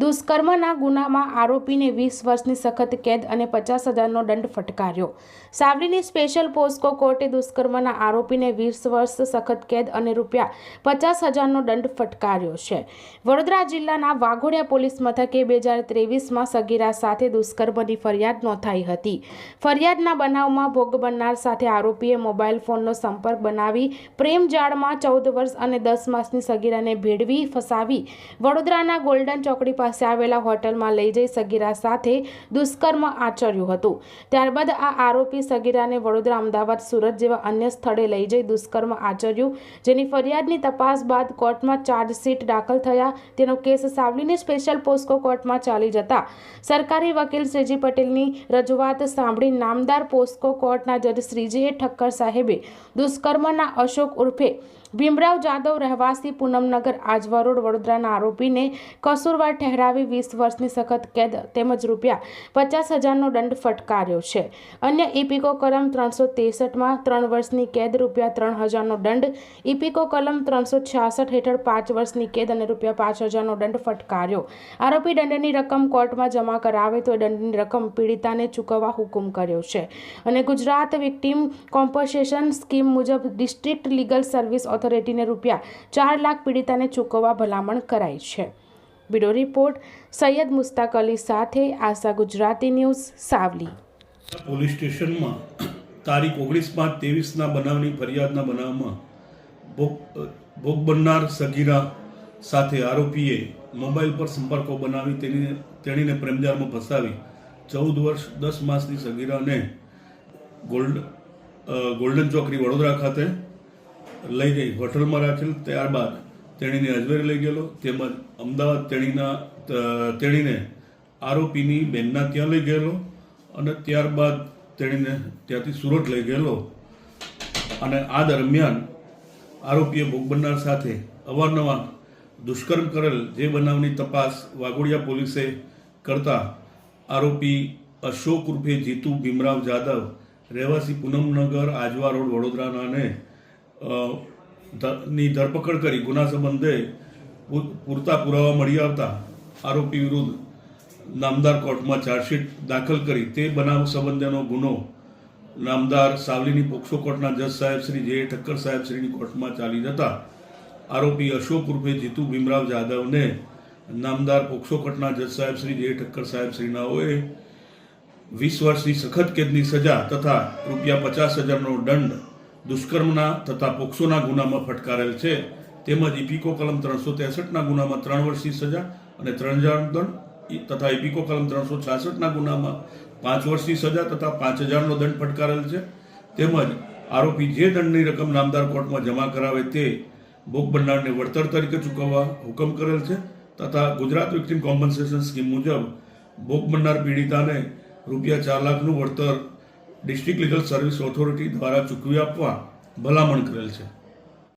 દુષ્કર્મના ગુનામાં આરોપીને વીસ વર્ષની સખત કેદ અને પચાસ હજારનો દંડ ફટકાર્યો. સાવલીની સ્પેશિયલ પોસ્કો કોર્ટે દુષ્કર્મના આરોપીને વીસ વર્ષ સખત કેદ અને રૂપિયા પચાસ હજારનો દંડ ફટકાર્યો છે. વડોદરા જિલ્લાના વાઘોડિયા પોલીસ મથકે બે હજાર ત્રેવીસમાં સગીરા સાથે દુષ્કર્મની ફરિયાદ નોંધાઈ હતી. ફરિયાદના બનાવમાં ભોગ બનનાર સાથે આરોપીએ મોબાઈલ ફોનનો સંપર્ક બનાવી પ્રેમ જાળમાં ચૌદ વર્ષ અને દસ માસની સગીરાને ભેળવી ફસાવી વડોદરાના ગોલ્ડન ચોકડી પાસે આવેલા હોટલમાં લઈ જઈ સગીરા સાથે દુષ્કર્મ આચર્યું હતું. ત્યારબાદ આ આરોપી સગીરાને વડોદરા અમદાવાદ, સુરત જેવા અન્ય સ્થળે લઈ જઈ દુષ્કર્મ આચર્યું. જેની ફરિયાદની તપાસ બાદ કોર્ટમાં ચાર્જશીટ દાખલ થયા. તેનો કેસ સાવલીની સ્પેશિયલ પોસ્કો કોર્ટમાં ચાલી જતા. સરકારી વકીલ શ્રીજી પટેલની રજૂઆત સાંભળી નામદાર પોસ્કો કોર્ટના જજ શ્રીજીએ ઠક્કર સાહેબે દુષ્કર્મના અશોક ઉર્ફે ભીમરાવ જાદવ રહેવાસી પૂનમનગર આજવા રોડ વડોદરાના આરોપીને કસૂરવાર ઠહેરાવી વીસ વર્ષની સખત કેદ તેમજ રૂપિયા પચાસ હજારનો દંડ ફટકાર્યો છે. અન્ય ઇપિકો કલમ ત્રણસો ત્રેસઠમાં ત્રણ વર્ષની કેદ રૂપિયા ત્રણ હજારનો દંડ ઇપિકો કલમ ત્રણસો છ્યાસઠ હેઠળ પાંચ વર્ષની કેદ અને રૂપિયા પાંચ હજારનો દંડ ફટકાર્યો. આરોપી દંડની રકમ કોર્ટમાં જમા કરાવે તો દંડની રકમ પીડિતાને ચૂકવવા હુકમ કર્યો છે. અને ગુજરાત વિક્ટીમ કોમ્પન્સેશન સ્કીમ મુજબ ડિસ્ટ્રિક્ટ લીગલ સર્વિસ ઓથોરિટીને રૂપિયા ચાર લાખ પીડિતાને ચૂકવવા ભલામણ કરાઈ છે. બ્યુરો રિપોર્ટ, સૈયદ મુસ્તાક અલી સાથે આશા ગુજરાતી ન્યૂઝ, સાવલી. પોલીસ સ્ટેશનમાં તારીખ ઓગણીસ પાંચ ત્રેવીસના બનાવની ફરિયાદના બનાવમાં ભોગ ભોગ બનનાર સગીરા સાથે આરોપીએ મોબાઈલ પર સંપર્કો બનાવી તેની, તેણીને પ્રેમજાળમાં ફસાવી ચૌદ વર્ષ દસ માસની સગીરાને ગોલ્ડ ગોલ્ડન ચોકડી વડોદરા ખાતે લઈ જઈ હોટલમાં રાખેલ. ત્યારબાદ તેણીને અજમેર લઈ ગયેલો. તેમજ અમદાવાદ તેણીના તેણીને આરોપીની બેનના ત્યાં લઈ ગયેલો. અને ત્યારબાદ તેણીને ત્યાંથી સુરત લઈ ગયેલો. અને આ દરમિયાન આરોપીએ ભોગ બનનાર સાથે અવારનવાર દુષ્કર્મ કરેલ જે બનાવની તપાસ વાઘોડિયા પોલીસે કરતા આરોપી અશોક ઉર્ફે જીતુ ભીમરાવ જાદવ રહેવાસી પૂનમનગર આજવા રોડ વડોદરાનાને અ, ધ- ની ધરપકડ કરી ગુના સંબંધે પૂરતા પુરાવા મળી આવતા આરોપી વિરુદ્ધ નામદાર કોર્ટમાં ચાર્જશીટ દાખલ કરી તે બનાવ સંબંધેનો ગુનો નામદાર સાવલીની પોક્સો કોર્ટના જજ સાહેબ શ્રી જે. ઠક્કર સાહેબ શ્રીની કોર્ટમાં ચાલી જતા આરોપી અશોક ઉર્ફે જીતુ ભીમરાવ જાદવને નામદાર પોક્સો કોર્ટના જજ સાહેબ શ્રી જે. ઠક્કર સાહેબ શ્રીનાઓએ વીસ વર્ષની સખત કેદની સજા તથા રૂપિયા પચાસ હજારનો દંડ દુષ્કર્મના તથા પોક્સોના ગુનામાં ફટકારેલ છે. તેમજ ઇપિકો કલમ ત્રણસો ત્રેસઠના ગુનામાં ત્રણ વર્ષની સજા અને ત્રણ હજાર દંડ તથા ઇપિકો કલમ ત્રણસો છાસઠના ગુનામાં પાંચ વર્ષની સજા તથા પાંચ હજારનો દંડ ફટકારેલ છે. તેમજ આરોપી જે દંડની રકમ નામદાર કોર્ટમાં જમા કરાવે તે ભોગ બનનારને વળતર તરીકે ચૂકવવા હુકમ કરેલ છે તથા ગુજરાત વિક્ટીમ કોમ્પન્સેશન સ્કીમ મુજબ ભોગ બનનાર પીડિતાને રૂપિયા ચાર લાખનું વળતર ડિસ્ટ્રિક્ટ લીગલ સર્વિસ ઓથોરિટી દ્વારા ચૂકવી આપવા ભલામણ કરેલ છે.